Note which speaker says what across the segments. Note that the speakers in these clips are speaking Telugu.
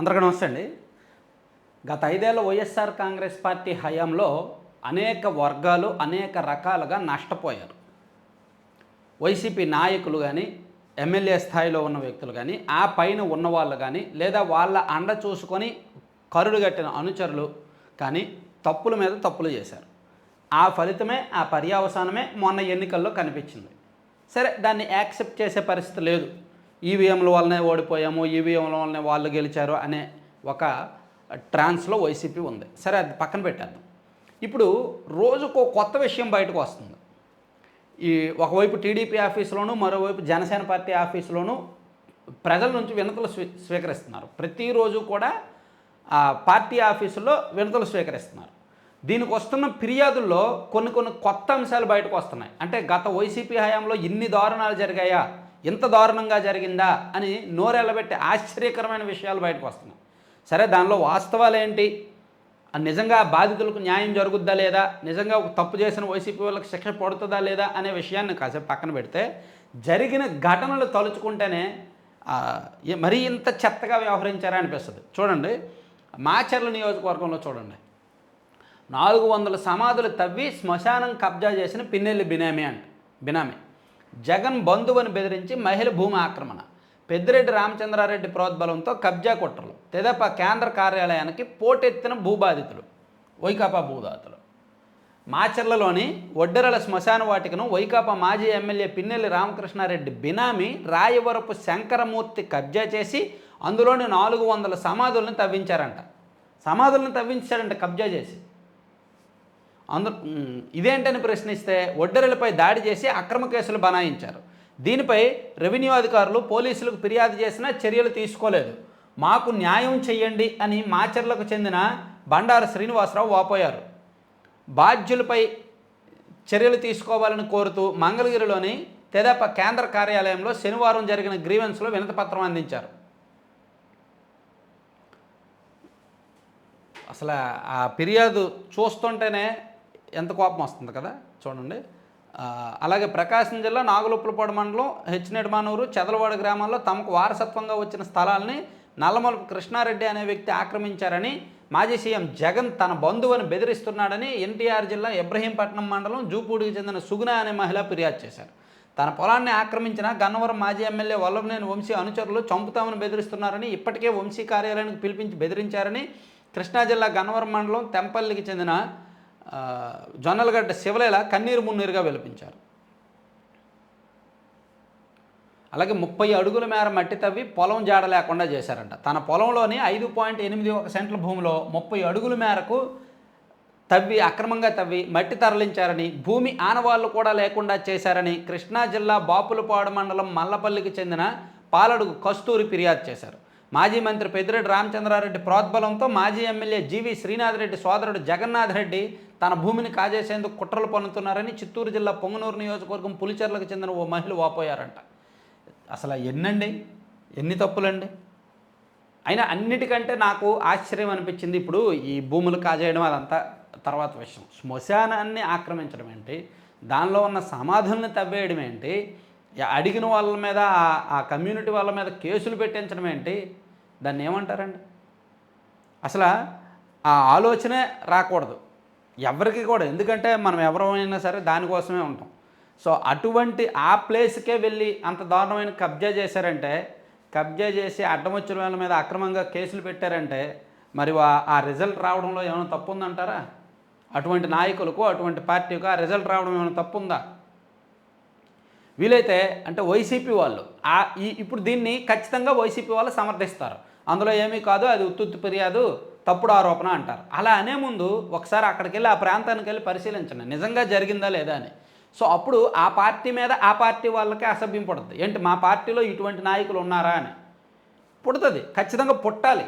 Speaker 1: అందరికీ నమస్తే అండి. గత ఐదేళ్ళ వైఎస్ఆర్ కాంగ్రెస్ పార్టీ హయాంలో అనేక వర్గాలు అనేక రకాలుగా నష్టపోయారు. వైసీపీ నాయకులు కానీ ఎమ్మెల్యే స్థాయిలో ఉన్న వ్యక్తులు కానీ ఆ పైన ఉన్నవాళ్ళు కానీ లేదా వాళ్ళ అండ చూసుకొని కరుడు కట్టిన అనుచరులు కానీ తప్పుల మీద తప్పులు చేశారు. ఆ ఫలితమే ఆ పర్యావసానమే మొన్న ఎన్నికల్లో కనిపించింది. సరే దాన్ని యాక్సెప్ట్ చేసే పరిస్థితి లేదు. ఈవీఎంల వల్లనే ఓడిపోయాము ఈవీఎంల వల్లనే వాళ్ళు గెలిచారు అనే ఒక ట్రాన్స్లో వైసీపీ ఉంది. సరే అది పక్కన పెట్టేద్దాం. ఇప్పుడు రోజుకో కొత్త విషయం బయటకు వస్తుంది. ఈ ఒకవైపు టీడీపీ ఆఫీసులోను మరోవైపు జనసేన పార్టీ ఆఫీసులోను ప్రజల నుంచి వినతులు స్వీ స్వీకరిస్తున్నారు. ప్రతిరోజు కూడా ఆ పార్టీ ఆఫీసుల్లో వినతులు స్వీకరిస్తున్నారు. దీనికి వస్తున్న ఫిర్యాదుల్లో కొన్ని కొన్ని కొత్త అంశాలు బయటకు వస్తున్నాయి. అంటే గత వైసీపీ హయాంలో ఇన్ని దారుణాలు జరిగాయా? ఇంత దారుణంగా జరిగిందా అని నోరెళ్ళబెట్టి ఆశ్చర్యకరమైన విషయాలు బయటకు వస్తున్నాయి. సరే దానిలో వాస్తవాలు ఏంటి? నిజంగా బాధితులకు న్యాయం జరుగుద్దా లేదా? నిజంగా ఒక తప్పు చేసిన వైసీపీ వాళ్ళకి శిక్ష పడుతుందా లేదా అనే విషయాన్ని కాసేపు పక్కన పెడితే జరిగిన ఘటనలు తలుచుకుంటేనే మరీ ఇంత చెత్తగా వ్యవహరించారా అనిపిస్తుంది. చూడండి మాచర్ల నియోజకవర్గంలో చూడండి. నాలుగు వందల సమాధులు తవ్వి శ్మశానం కబ్జా చేసిన పిన్నెల్లి బినామీ అంట బినామీ. జగన్ బంధువుని బెదిరించి మహిళ భూమి ఆక్రమణ. పెద్దిరెడ్డి రామచంద్రారెడ్డి ప్రోద్బలంతో కబ్జా కుట్రలు. తెదప కేంద్ర కార్యాలయానికి పోటెత్తిన భూబాధితులు. వైకాపా భూదాతలు. మాచర్లలోని ఒడ్డెరల శ్మశాన వాటికను వైకాపా మాజీ ఎమ్మెల్యే పిన్నెల్లి రామకృష్ణారెడ్డి బినామీ రాయవరపు శంకరమూర్తి కబ్జా చేసి అందులోని నాలుగు వందల సమాధులను తవ్వించారంట. సమాధులను తవ్వించారంట కబ్జా చేసి. అందు ఇదేంటని ప్రశ్నిస్తే ఒడ్డెరలపై దాడి చేసి అక్రమ కేసులు బనాయించారు. దీనిపై రెవెన్యూ అధికారులు పోలీసులకు ఫిర్యాదు చేసినా చర్యలు తీసుకోలేదు. మాకు న్యాయం చెయ్యండి అని మాచర్లకు చెందిన బండారు శ్రీనివాసరావు వాపోయారు. బాధ్యులపై చర్యలు తీసుకోవాలని కోరుతూ మంగళగిరిలోని తెదేపా కేంద్ర కార్యాలయంలో శనివారం జరిగిన గ్రీవెన్స్లో వినతిపత్రం అందించారు. అసలు ఆ ఫిర్యాదు చూస్తుంటేనే ఎంత కోపం వస్తుంది కదా? చూడండి. అలాగే ప్రకాశం జిల్లా నాగులుప్పులపాడు మండలం హెచ్నెడ్మానూరు చెదలవాడ గ్రామాల్లో తమకు వారసత్వంగా వచ్చిన స్థలాల్ని నల్లమలుపు కృష్ణారెడ్డి అనే వ్యక్తి ఆక్రమించారని మాజీ సీఎం జగన్ తన బంధువుని బెదిరిస్తున్నాడని ఎన్టీఆర్ జిల్లా ఇబ్రహీంపట్నం మండలం జూపూడికి చెందిన సుగుణ అనే మహిళ ఫిర్యాదు చేశారు. తన పొలాన్ని ఆక్రమించిన గన్నవరం మాజీ ఎమ్మెల్యే వల్లభనేని వంశీ అనుచరులు చంపుతామని బెదిరిస్తున్నారని ఇప్పటికే వంశీ కార్యాలయానికి పిలిపించి బెదిరించారని కృష్ణా జిల్లా గన్నవరం మండలం తెంపల్లికి చెందిన జొన్నలగడ్డ శివలేల కన్నీరు మున్నీరుగా విలపించారు. అలాగే ముప్పై అడుగుల మేర మట్టి తవ్వి పొలం జాడ లేకుండా చేశారంట. తన పొలంలోని ఐదు పాయింట్ ఎనిమిది ఒక సెంట్ల భూమిలో ముప్పై అడుగుల మేరకు తవ్వి అక్రమంగా తవ్వి మట్టి తరలించారని భూమి ఆనవాళ్ళు కూడా లేకుండా చేశారని కృష్ణా జిల్లా బాపులపాడు మండలం మల్లపల్లికి చెందిన పాలడుగు కస్తూరి ఫిర్యాదు చేశారు. మాజీ మంత్రి పెద్దిరెడ్డి రామచంద్రారెడ్డి ప్రోద్బలంతో మాజీ ఎమ్మెల్యే జీవి శ్రీనాథరెడ్డి సోదరుడు జగన్నాథ్ రెడ్డి తన భూమిని కాజేసేందుకు కుట్రలు పన్నుతున్నారని చిత్తూరు జిల్లా పొంగనూరు నియోజకవర్గం పులిచెర్లకు చెందిన ఓ మహిళ వాపోయారంట. అసలు ఎన్నండి? ఎన్ని తప్పులండి? అయినా అన్నిటికంటే నాకు ఆశ్చర్యం అనిపించింది ఇప్పుడు ఈ భూములు కాజేయడం అదంతా తర్వాత విషయం. శ్మశానాన్ని ఆక్రమించడం ఏంటి? దానిలో ఉన్న సమాధుల్ని తవ్వేయడం ఏంటి? అడిగిన వాళ్ళ మీద ఆ- ఆ కమ్యూనిటీ వాళ్ళ మీద కేసులు పెట్టించడం ఏంటి? దాన్ని ఏమంటారండి? అసలు ఆ ఆలోచనే రాకూడదు. ఎవరికి కూడా ఎందుకంటే మనం ఎవరైనా సరే దానికోసమే ఉంటాం. సో అటువంటి ఆ ప్లేస్కే వెళ్ళి అంత దారుణమైన కబ్జా చేశారంటే కబ్జా చేసి అడ్డం వచ్చిన వాళ్ళ మీద అక్రమంగా కేసులు పెట్టారంటే మరి వా- ఆ రిజల్ట్ రావడంలో ఏమైనా తప్పు ఉందంటారా అటువంటి నాయకులకు అటువంటి పార్టీకు ఆ రిజల్ట్ రావడం ఏమైనా తప్పు ఉందా వీలైతే అంటే వైసీపీ వాళ్ళు ఆ ఈ ఇప్పుడు దీన్ని ఖచ్చితంగా వైసీపీ వాళ్ళు సమర్థిస్తారు. అందులో ఏమీ కాదు అది ఉత్తుత్తి ఫిర్యాదు తప్పుడు ఆరోపణ అంటారు. అలా అనే ముందు ఒకసారి అక్కడికి వెళ్ళి ఆ ప్రాంతానికి వెళ్ళి పరిశీలించండి. నిజంగా జరిగిందా లేదా అని. సో అప్పుడు ఆ పార్టీ మీద ఆ పార్టీ వాళ్ళకి అసభ్యం పడుతుంది. ఏంటి మా పార్టీలో ఇటువంటి నాయకులు ఉన్నారా అని. పుడుతుంది. ఖచ్చితంగా పుట్టాలి.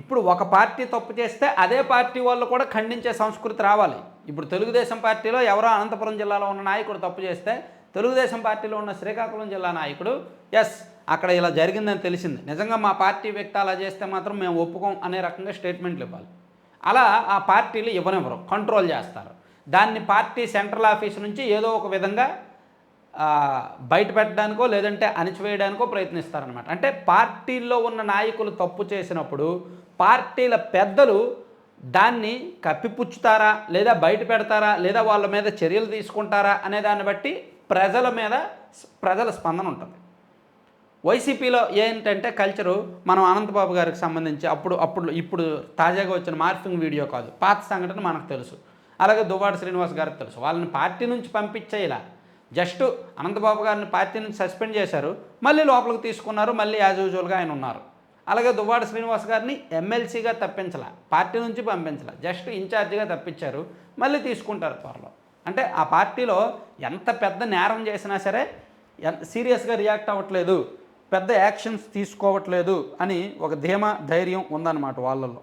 Speaker 1: ఇప్పుడు ఒక పార్టీ తప్పు చేస్తే అదే పార్టీ వాళ్ళు కూడా ఖండించే సంస్కృతి రావాలి. ఇప్పుడు తెలుగుదేశం పార్టీలో ఎవరో అనంతపురం జిల్లాలో ఉన్న నాయకుడు తప్పు చేస్తే తెలుగుదేశం పార్టీలో ఉన్న శ్రీకాకుళం జిల్లా నాయకుడు ఎస్ అక్కడ ఇలా జరిగిందని తెలిసింది. నిజంగా మా పార్టీ వ్యక్తి అలా చేస్తే మాత్రం మేము ఒప్పుకోం అనే రకంగా స్టేట్మెంట్లు ఇవ్వాలి. అలా ఆ పార్టీలు ఇవ్వనివ్వరు కంట్రోల్ చేస్తారు. దాన్ని పార్టీ సెంట్రల్ ఆఫీస్ నుంచి ఏదో ఒక విధంగా బయట పెట్టడానికో లేదంటే అణిచివేయడానికో ప్రయత్నిస్తారనమాట అంటే పార్టీల్లో ఉన్న నాయకులు తప్పు చేసినప్పుడు పార్టీల పెద్దలు దాన్ని కప్పిపుచ్చుతారా లేదా బయట పెడతారా లేదా వాళ్ళ మీద చర్యలు తీసుకుంటారా అనే దాన్ని బట్టి ప్రజల మీద ప్రజల స్పందన ఉంటుంది. వైసీపీలో ఏంటంటే కల్చరు మనం అనంతబాబు గారికి సంబంధించి అప్పుడు అప్పుడు ఇప్పుడు తాజాగా వచ్చిన మార్ఫింగ్ వీడియో కాదు. పాత సంఘటన మనకు తెలుసు. అలాగే దువ్వాడ శ్రీనివాస్ గారికి తెలుసు. వాళ్ళని పార్టీ నుంచి పంపించేలా జస్ట్ అనంతబాబు గారిని పార్టీ నుంచి సస్పెండ్ చేశారు. మళ్ళీ లోపలికి తీసుకున్నారు. మళ్ళీ యాజ్ యూజువల్గా ఆయన ఉన్నారు. అలాగే దువ్వాడ శ్రీనివాస్ గారిని ఎమ్మెల్సీగా తప్పించలా పార్టీ నుంచి పంపించలే జస్ట్ ఇన్ఛార్జిగా తప్పించారు మళ్ళీ తీసుకుంటారు త్వరలో. అంటే ఆ పార్టీలో ఎంత పెద్ద నేరం చేసినా సరే ఎంత సీరియస్గా రియాక్ట్ అవ్వట్లేదు పెద్ద యాక్షన్స్ తీసుకోవట్లేదు అని ఒక ధీమా ధైర్యం ఉందన్నమాట వాళ్ళల్లో.